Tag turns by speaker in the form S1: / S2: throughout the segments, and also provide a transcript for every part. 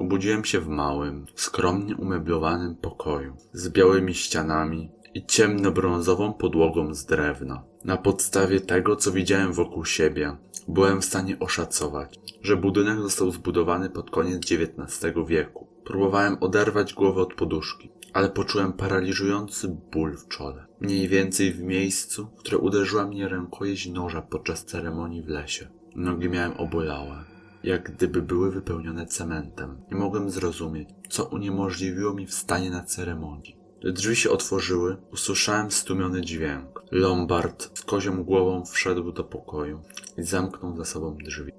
S1: Obudziłem się w małym, skromnie umeblowanym pokoju z białymi ścianami i ciemnobrązową podłogą z drewna. Na podstawie tego, co widziałem wokół siebie, byłem w stanie oszacować, że budynek został zbudowany pod koniec XIX wieku. Próbowałem oderwać głowę od poduszki, ale poczułem paraliżujący ból w czole. Mniej więcej w miejscu, w które uderzyła mnie rękojeść noża podczas ceremonii w lesie. Nogi miałem obolałe, jak gdyby były wypełnione cementem. Nie mogłem zrozumieć, co uniemożliwiło mi wstanie na ceremonii. Gdy drzwi się otworzyły, usłyszałem stłumiony dźwięk. Lombard z kozią głową wszedł do pokoju i zamknął za sobą drzwi.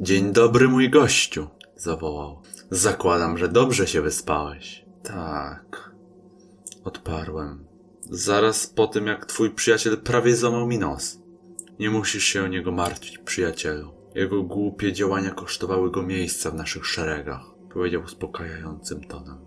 S1: Dzień dobry, mój gościu! zawołał. Zakładam, że dobrze się wyspałeś. Tak. Odparłem. Zaraz po tym, jak twój przyjaciel prawie złamał mi nos. Nie musisz się o niego martwić, przyjacielu. Jego głupie działania kosztowały go miejsca w naszych szeregach, powiedział uspokajającym tonem.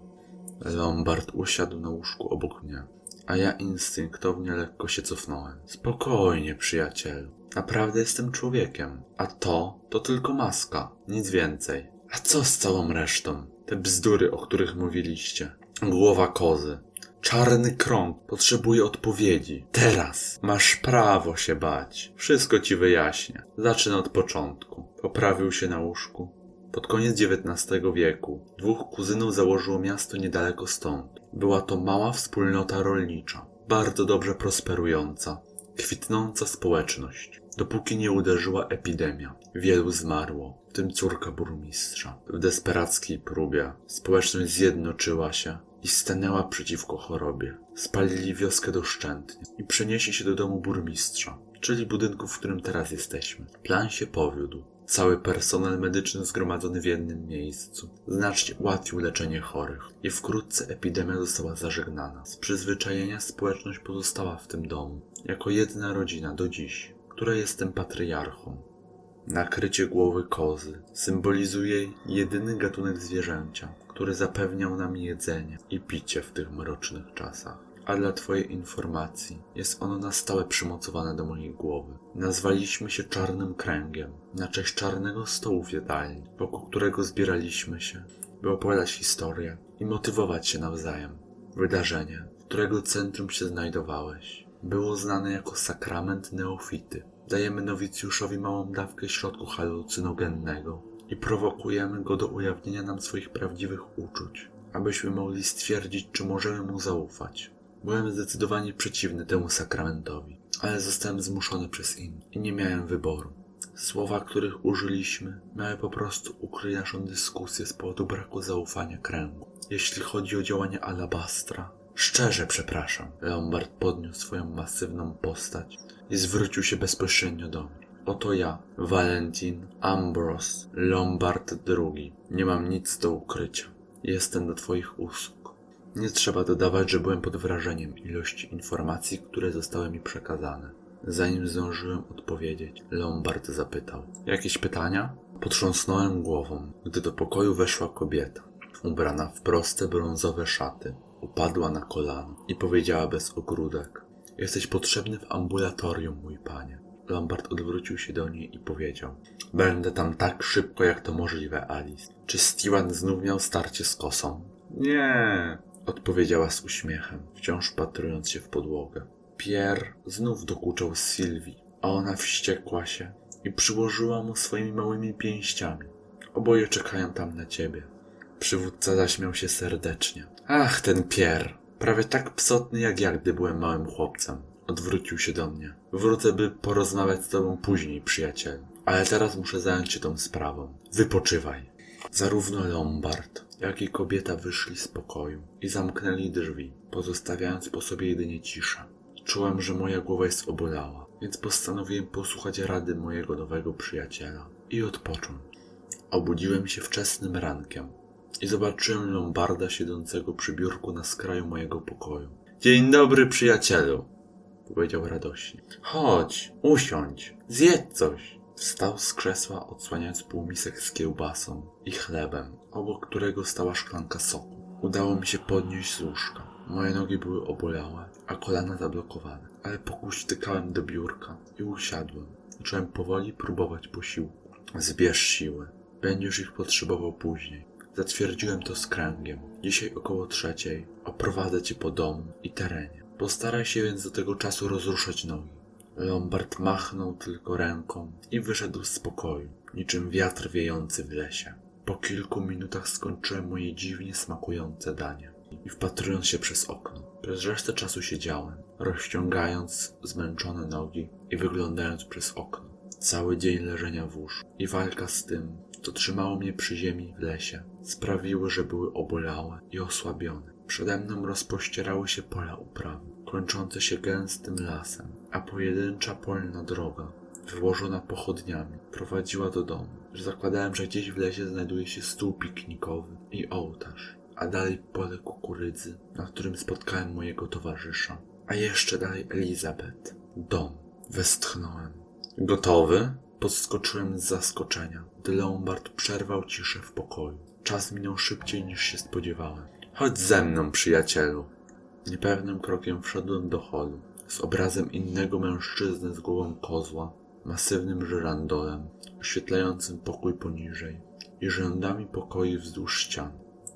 S1: Lombard usiadł na łóżku obok mnie, a ja instynktownie lekko się cofnąłem. Spokojnie, przyjacielu. Naprawdę jestem człowiekiem, a to to tylko maska, nic więcej. A co z całą resztą? Te bzdury, o których mówiliście. Głowa kozy. Czarny krąg potrzebuje odpowiedzi. Teraz masz prawo się bać. Wszystko ci wyjaśnię. Zacznę od początku. Poprawił się na łóżku. Pod koniec XIX wieku dwóch kuzynów założyło miasto niedaleko stąd. Była to mała wspólnota rolnicza, bardzo dobrze prosperująca, kwitnąca społeczność. Dopóki nie uderzyła epidemia, wielu zmarło, w tym córka burmistrza. W desperackiej próbie społeczność zjednoczyła się i stanęła przeciwko chorobie. Spalili wioskę doszczętnie i przenieśli się do domu burmistrza, czyli budynku, w którym teraz jesteśmy. Plan się powiódł. Cały personel medyczny zgromadzony w jednym miejscu znacznie ułatwił leczenie chorych i wkrótce epidemia została zażegnana. Z przyzwyczajenia społeczność pozostała w tym domu, jako jedna rodzina do dziś, która jestem patriarchą. Nakrycie głowy kozy symbolizuje jedyny gatunek zwierzęcia, który zapewniał nam jedzenie i picie w tych mrocznych czasach. A dla Twojej informacji, jest ono na stałe przymocowane do mojej głowy. Nazwaliśmy się Czarnym Kręgiem, na cześć czarnego stołu w jadalni, wokół którego zbieraliśmy się, by opowiadać historię i motywować się nawzajem. Wydarzenie, w którego centrum się znajdowałeś, było znane jako sakrament neofity. Dajemy nowicjuszowi małą dawkę środku halucynogennego i prowokujemy go do ujawnienia nam swoich prawdziwych uczuć, abyśmy mogli stwierdzić, czy możemy mu zaufać. Byłem zdecydowanie przeciwny temu sakramentowi, ale zostałem zmuszony przez innych i nie miałem wyboru. Słowa, których użyliśmy, miały po prostu ukryć naszą dyskusję z powodu braku zaufania kręgu. Jeśli chodzi o działanie Alabastra, szczerze przepraszam. Lombard podniósł swoją masywną postać i zwrócił się bezpośrednio do mnie. Oto ja, Valentin Ambrose Lombard II. Nie mam nic do ukrycia. Jestem do Twoich usług. Nie trzeba dodawać, że byłem pod wrażeniem ilości informacji, które zostały mi przekazane. Zanim zdążyłem odpowiedzieć, Lombard zapytał: Jakieś pytania? Potrząsnąłem głową, gdy do pokoju weszła kobieta, ubrana w proste brązowe szaty. Upadła na kolano i powiedziała bez ogródek: Jesteś potrzebny w ambulatorium, mój panie. Lombard odwrócił się do niej i powiedział: Będę tam tak szybko, jak to możliwe, Alice. Czy Stewart znów miał starcie z kosą? Nie, odpowiedziała z uśmiechem, wciąż patrując się w podłogę. Pierre znów dokuczał Sylwii, a ona wściekła się i przyłożyła mu swoimi małymi pięściami. Oboje czekają tam na ciebie. Przywódca zaśmiał się serdecznie. Ach, ten Pierre! Prawie tak psotny jak ja, gdy byłem małym chłopcem. Odwrócił się do mnie. Wrócę, by porozmawiać z tobą później, przyjacielu. Ale teraz muszę zająć się tą sprawą. Wypoczywaj. Zarówno Lombard, jak i kobieta wyszli z pokoju i zamknęli drzwi, pozostawiając po sobie jedynie ciszę. Czułem, że moja głowa jest obolała, więc postanowiłem posłuchać rady mojego nowego przyjaciela i odpocząć. Obudziłem się wczesnym rankiem i zobaczyłem Lombarda siedzącego przy biurku na skraju mojego pokoju. Dzień dobry, przyjacielu, powiedział radośnie. Chodź, usiądź, zjedz coś. Wstał z krzesła, odsłaniając półmisek z kiełbasą i chlebem, obok którego stała szklanka soku. Udało mi się podnieść z łóżka. Moje nogi były obolałe, a kolana zablokowane, ale pokuśtykałem do biurka i usiadłem. Zacząłem powoli próbować posiłku. Zbierz siły. Będziesz ich potrzebował później. Zatwierdziłem to z kręgiem. Dzisiaj około trzeciej oprowadzę cię po domu i terenie. Postaraj się więc do tego czasu rozruszać nogi. Lombard machnął tylko ręką i wyszedł z pokoju, niczym wiatr wiejący w lesie. Po kilku minutach skończyłem moje dziwnie smakujące danie i wpatrując się przez okno. Przez resztę czasu siedziałem, rozciągając zmęczone nogi i wyglądając przez okno. Cały dzień leżenia w łóżku i walka z tym, co trzymało mnie przy ziemi w lesie, sprawiły, że były obolałe i osłabione. Przede mną rozpościerały się pola uprawy, kończące się gęstym lasem, a pojedyncza polna droga, wyłożona pochodniami, prowadziła do domu. Zakładałem, że gdzieś w lesie znajduje się stół piknikowy i ołtarz, a dalej pole kukurydzy, na którym spotkałem mojego towarzysza, a jeszcze dalej Elizabeth. Dom. Westchnąłem. Gotowy? Podskoczyłem z zaskoczenia, gdy Lombard przerwał ciszę w pokoju. Czas minął szybciej niż się spodziewałem. Chodź ze mną, przyjacielu. Niepewnym krokiem wszedłem do holu, z obrazem innego mężczyzny z głową kozła, masywnym żyrandolem, oświetlającym pokój poniżej i rzędami pokoi wzdłuż ścian.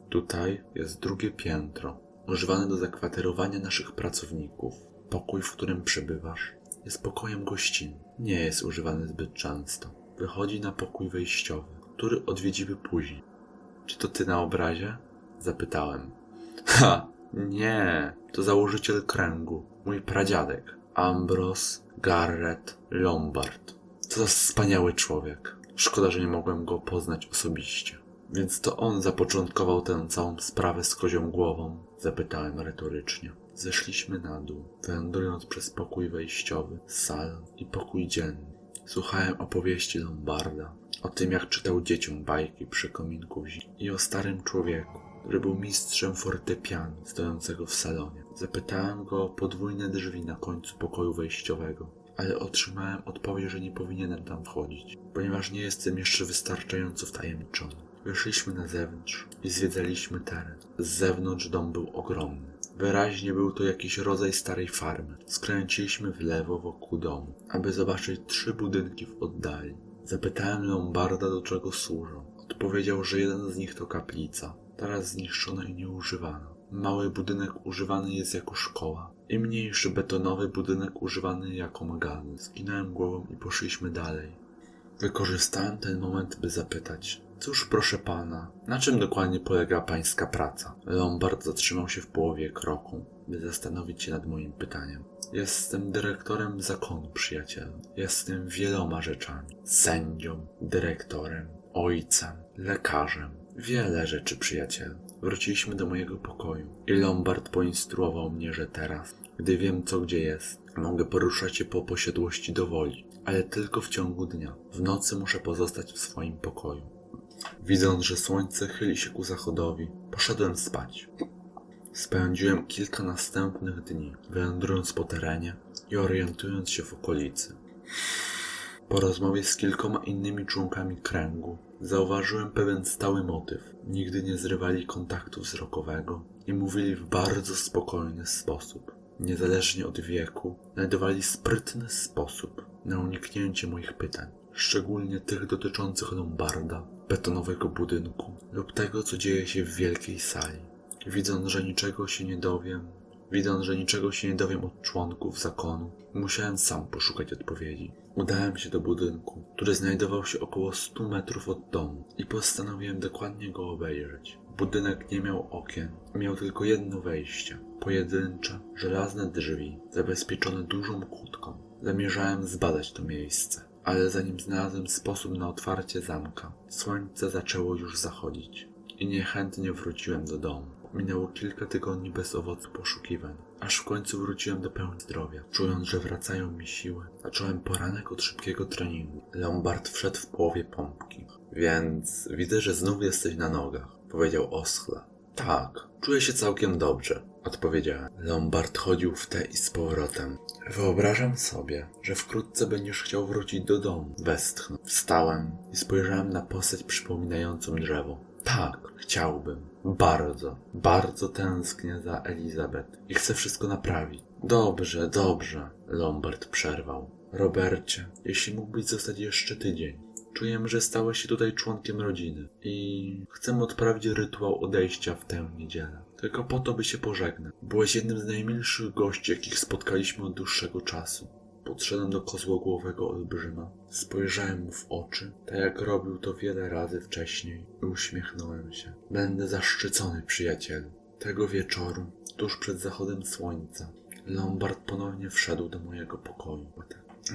S1: Tutaj jest drugie piętro, używane do zakwaterowania naszych pracowników. Pokój, w którym przebywasz, jest pokojem gościnnym. Nie jest używany zbyt często. Wychodzi na pokój wejściowy, który odwiedzimy później. Czy to ty na obrazie? Zapytałem. Ha! Nie, to założyciel kręgu, mój pradziadek, Ambrose Garrett Lombard. Co za wspaniały człowiek. Szkoda, że nie mogłem go poznać osobiście. Więc to on zapoczątkował tę całą sprawę z kozią głową? Zapytałem retorycznie. Zeszliśmy na dół, wędrując przez pokój wejściowy, salon i pokój dzienny. Słuchałem opowieści Lombarda, o tym jak czytał dzieciom bajki przy kominku w i o starym człowieku, który był mistrzem fortepianu stojącego w salonie. Zapytałem go o podwójne drzwi na końcu pokoju wejściowego, ale otrzymałem odpowiedź, że nie powinienem tam wchodzić, ponieważ nie jestem jeszcze wystarczająco wtajemniczony. Wyszliśmy na zewnątrz i zwiedzaliśmy teren. Z zewnątrz dom był ogromny. Wyraźnie był to jakiś rodzaj starej farmy. Skręciliśmy w lewo wokół domu, aby zobaczyć trzy budynki w oddali. Zapytałem Lombarda, do czego służą. Odpowiedział, że jeden z nich to kaplica, teraz zniszczona i nieużywana. Mały budynek używany jest jako szkoła i mniejszy betonowy budynek używany jako magazyn. Skinąłem głową i poszliśmy dalej. Wykorzystałem ten moment, by zapytać. Cóż, proszę pana, na czym dokładnie polega pańska praca? Lombard zatrzymał się w połowie kroku, by zastanowić się nad moim pytaniem. Jestem dyrektorem zakonu, przyjacielu. Jestem wieloma rzeczami. Sędzią, dyrektorem, ojcem, lekarzem. Wiele rzeczy, przyjacielu. Wróciliśmy do mojego pokoju i Lombard poinstruował mnie, że teraz, gdy wiem co gdzie jest, mogę poruszać się po posiadłości dowoli, ale tylko w ciągu dnia. W nocy muszę pozostać w swoim pokoju. Widząc, że słońce chyli się ku zachodowi, poszedłem spać. Spędziłem kilka następnych dni, wędrując po terenie i orientując się w okolicy. Po rozmowie z kilkoma innymi członkami kręgu, zauważyłem pewien stały motyw. Nigdy nie zrywali kontaktu wzrokowego i mówili w bardzo spokojny sposób. Niezależnie od wieku, znajdowali sprytny sposób na uniknięcie moich pytań, szczególnie tych dotyczących Lombarda, betonowego budynku lub tego, co dzieje się w wielkiej sali. Widząc, że niczego się nie dowiem, widząc, że niczego się nie dowiem od członków zakonu, musiałem sam poszukać odpowiedzi. Udałem się do budynku, który znajdował się około 100 metrów od domu i postanowiłem dokładnie go obejrzeć. Budynek nie miał okien, miał tylko jedno wejście. Pojedyncze, żelazne drzwi, zabezpieczone dużą kłódką. Zamierzałem zbadać to miejsce, ale zanim znalazłem sposób na otwarcie zamka, słońce zaczęło już zachodzić i niechętnie wróciłem do domu. Minęło kilka tygodni bez owocu poszukiwań, aż w końcu wróciłem do pełni zdrowia. Czując, że wracają mi siły, zacząłem poranek od szybkiego treningu. Lombard wszedł w połowie pompki. Więc widzę, że znów jesteś na nogach, powiedział oschle. Tak, czuję się całkiem dobrze, odpowiedziałem. Lombard chodził w te i z powrotem. Wyobrażam sobie, że wkrótce będziesz chciał wrócić do domu. Westchnął. Wstałem i spojrzałem na postać przypominającą drzewo. Tak, chciałbym. Bardzo, bardzo tęsknię za Elizabeth i chcę wszystko naprawić. Dobrze, dobrze, Lombard przerwał. Robercie, jeśli mógłbyś zostać jeszcze tydzień. Czuję, że stałeś się tutaj członkiem rodziny i chcę odprawić rytuał odejścia w tę niedzielę. Tylko po to, by się pożegnać. Byłeś jednym z najmilszych gości, jakich spotkaliśmy od dłuższego czasu. Podszedłem do kozłogłowego olbrzyma, spojrzałem mu w oczy, tak jak robił to wiele razy wcześniej i uśmiechnąłem się. Będę zaszczycony, przyjacielu. Tego wieczoru, tuż przed zachodem słońca, Lombard ponownie wszedł do mojego pokoju.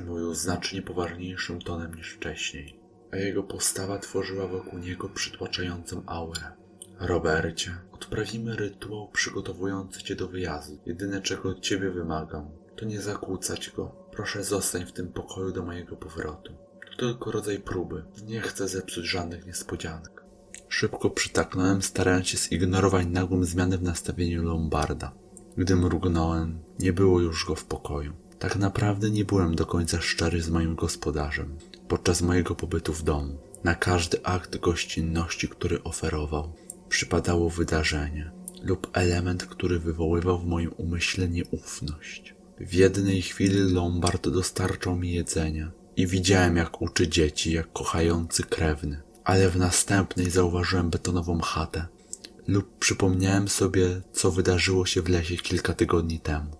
S1: Mówił znacznie poważniejszym tonem niż wcześniej, a jego postawa tworzyła wokół niego przytłaczającą aurę. Robercie, odprawimy rytuał przygotowujący cię do wyjazdu. Jedyne czego od ciebie wymagam, to nie zakłócać go. Proszę zostań w tym pokoju do mojego powrotu. To tylko rodzaj próby. Nie chcę zepsuć żadnych niespodzianek. Szybko przytaknąłem, starając się zignorować nagłą zmianę w nastawieniu Lombarda. Gdy mrugnąłem, nie było już go w pokoju. Tak naprawdę nie byłem do końca szczery z moim gospodarzem podczas mojego pobytu w domu. Na każdy akt gościnności, który oferował, przypadało wydarzenie lub element, który wywoływał w moim umyśle nieufność. W jednej chwili Lombard dostarczał mi jedzenia i widziałem, jak uczy dzieci, jak kochający krewny, ale w następnej zauważyłem betonową chatę lub przypomniałem sobie, co wydarzyło się w lesie kilka tygodni temu.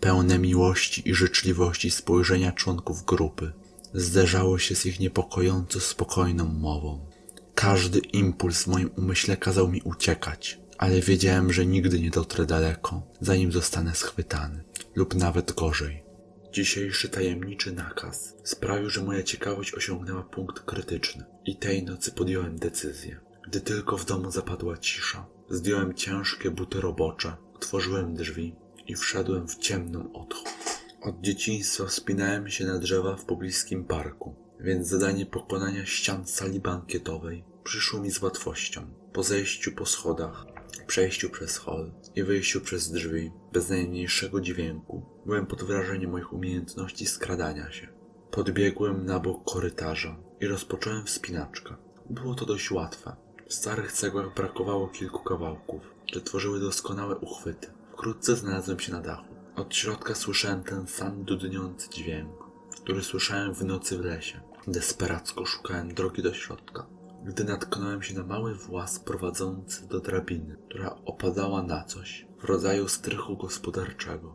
S1: Pełne miłości i życzliwości spojrzenia członków grupy zderzało się z ich niepokojąco spokojną mową. Każdy impuls w moim umyśle kazał mi uciekać, ale wiedziałem, że nigdy nie dotrę daleko, zanim zostanę schwytany, lub nawet gorzej. Dzisiejszy tajemniczy nakaz sprawił, że moja ciekawość osiągnęła punkt krytyczny i tej nocy podjąłem decyzję. Gdy tylko w domu zapadła cisza, zdjąłem ciężkie buty robocze, otworzyłem drzwi i wszedłem w ciemną otchłań. Od dzieciństwa wspinałem się na drzewa w pobliskim parku, więc zadanie pokonania ścian sali bankietowej przyszło mi z łatwością. Po zejściu po schodach, przejściu przez hol i wyjściu przez drzwi, bez najmniejszego dźwięku, byłem pod wrażeniem moich umiejętności skradania się. Podbiegłem na bok korytarza i rozpocząłem wspinaczkę. Było to dość łatwe. W starych cegłach brakowało kilku kawałków, które tworzyły doskonałe uchwyty. Wkrótce znalazłem się na dachu. Od środka słyszałem ten sam dudniący dźwięk, który słyszałem w nocy w lesie. Desperacko szukałem drogi do środka, gdy natknąłem się na mały włas prowadzący do drabiny, która opadała na coś w rodzaju strychu gospodarczego.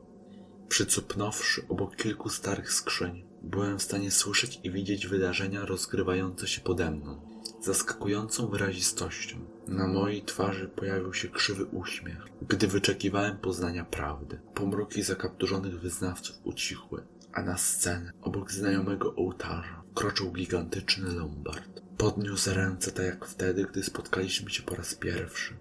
S1: Przycupnąwszy obok kilku starych skrzyń, byłem w stanie słyszeć i widzieć wydarzenia rozgrywające się pode mną. Zaskakującą wyrazistością na mojej twarzy pojawił się krzywy uśmiech, gdy wyczekiwałem poznania prawdy. Pomruki zakapturzonych wyznawców ucichły, a na scenę, obok znajomego ołtarza, kroczył gigantyczny Lombard. Podniósł ręce tak jak wtedy, gdy spotkaliśmy się po raz pierwszy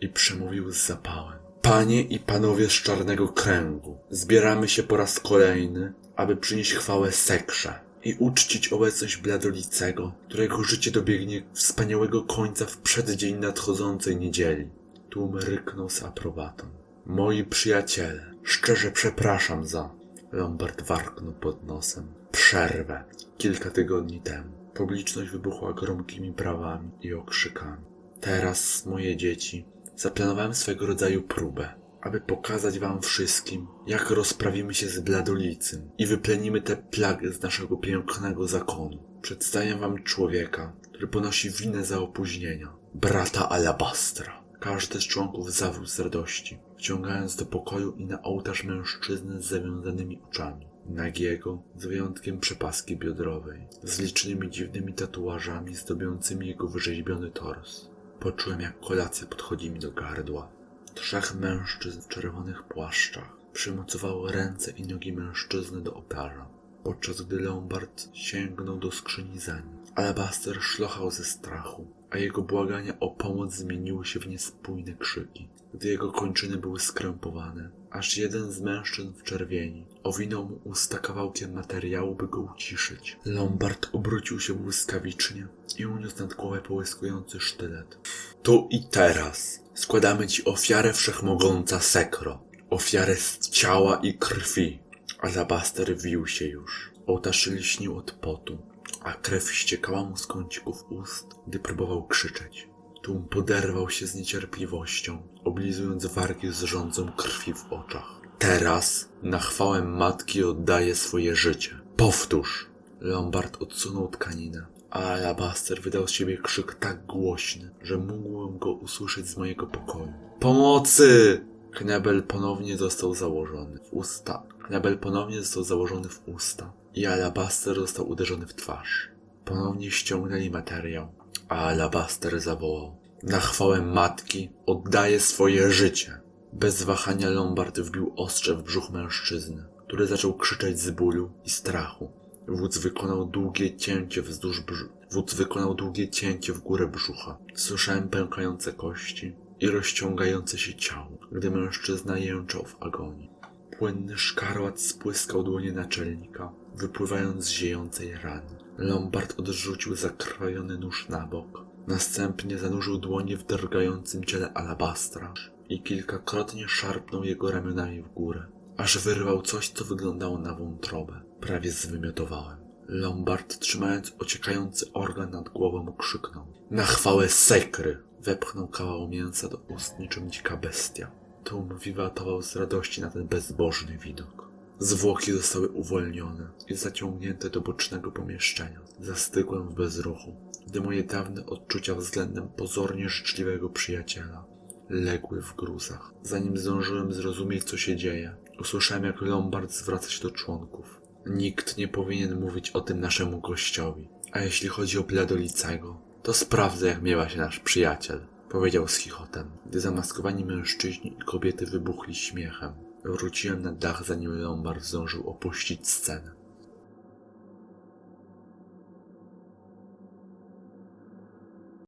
S1: i przemówił z zapałem. Panie i panowie z czarnego kręgu, zbieramy się po raz kolejny, aby przynieść chwałę Sekrze i uczcić obecność Bladolicego, którego życie dobiegnie wspaniałego końca w przeddzień nadchodzącej niedzieli. Tłum ryknął z aprobatą. Moi przyjaciele, szczerze przepraszam za... Lombard warknął pod nosem. Przerwę. Kilka tygodni temu. Publiczność wybuchła gromkimi brawami i okrzykami. Teraz, moje dzieci, zaplanowałem swego rodzaju próbę, aby pokazać wam wszystkim, jak rozprawimy się z Bladolicym i wyplenimy tę plagę z naszego pięknego zakonu. Przedstawiam wam człowieka, który ponosi winę za opóźnienia. Brata Alabastra. Każdy z członków zawył z radości, wciągając do pokoju i na ołtarz mężczyznę z zawiązanymi oczami. Nagiego, z wyjątkiem przepaski biodrowej, z licznymi dziwnymi tatuażami zdobiącymi jego wyrzeźbiony tors. Poczułem, jak kolacja podchodzi mi do gardła. Trzech mężczyzn w czerwonych płaszczach przymocowało ręce i nogi mężczyzny do ołtarza, podczas gdy Lombard sięgnął do skrzyni za nim. Alabaster szlochał ze strachu, a jego błagania o pomoc zmieniły się w niespójne krzyki, gdy jego kończyny były skrępowane, aż jeden z mężczyzn w czerwieni owinął mu usta kawałkiem materiału, by go uciszyć. Lombard obrócił się błyskawicznie i uniósł nad głowę połyskujący sztylet. Tu i teraz składamy ci ofiarę wszechmogąca Sekro, ofiarę z ciała i krwi. Alabaster wił się już. Ołtarz lśnił od potu, a krew ściekała mu z kącików ust, gdy próbował krzyczeć. Tłum poderwał się z niecierpliwością, oblizując wargi z rządzą krwi w oczach. Teraz na chwałę matki oddaję swoje życie. Powtórz! Lombard odsunął tkaninę, a Alabaster wydał z siebie krzyk tak głośny, że mógłbym go usłyszeć z mojego pokoju. Pomocy! Knebel ponownie został założony w usta. Knebel ponownie został założony w usta i Alabaster został uderzony w twarz. Ponownie ściągnęli materiał, a Alabaster zawołał. Na chwałę matki oddaję swoje życie. Bez wahania Lombard wbił ostrze w brzuch mężczyzny, który zaczął krzyczeć z bólu i strachu. Wódz wykonał długie cięcie wzdłuż brzucha. Wódz wykonał długie cięcie w górę brzucha. Słyszałem pękające kości i rozciągające się ciało, gdy mężczyzna jęczał w agonii. Płynny szkarłat spłyskał dłonie naczelnika, wypływając z ziejącej rany. Lombard odrzucił zakrwawiony nóż na bok. Następnie zanurzył dłonie w drgającym ciele alabastra i kilkakrotnie szarpnął jego ramionami w górę, aż wyrwał coś, co wyglądało na wątrobę. Prawie zwymiotowałem. Lombard, trzymając ociekający organ nad głową, krzyknął. Na chwałę sekry! Wepchnął kawał mięsa do ust niczym dzika bestia. Tłum wiwatował z radości na ten bezbożny widok. Zwłoki zostały uwolnione i zaciągnięte do bocznego pomieszczenia. Zastygłem w bezruchu, gdy moje dawne odczucia względem pozornie życzliwego przyjaciela legły w gruzach. Zanim zdążyłem zrozumieć, co się dzieje, usłyszałem, jak Lombard zwraca się do członków. Nikt nie powinien mówić o tym naszemu gościowi. A jeśli chodzi o Bledolicego, to sprawdzę, jak miewa się nasz przyjaciel, powiedział z chichotem, gdy zamaskowani mężczyźni i kobiety wybuchli śmiechem. Wróciłem na dach, zanim Lombard zdążył opuścić scenę.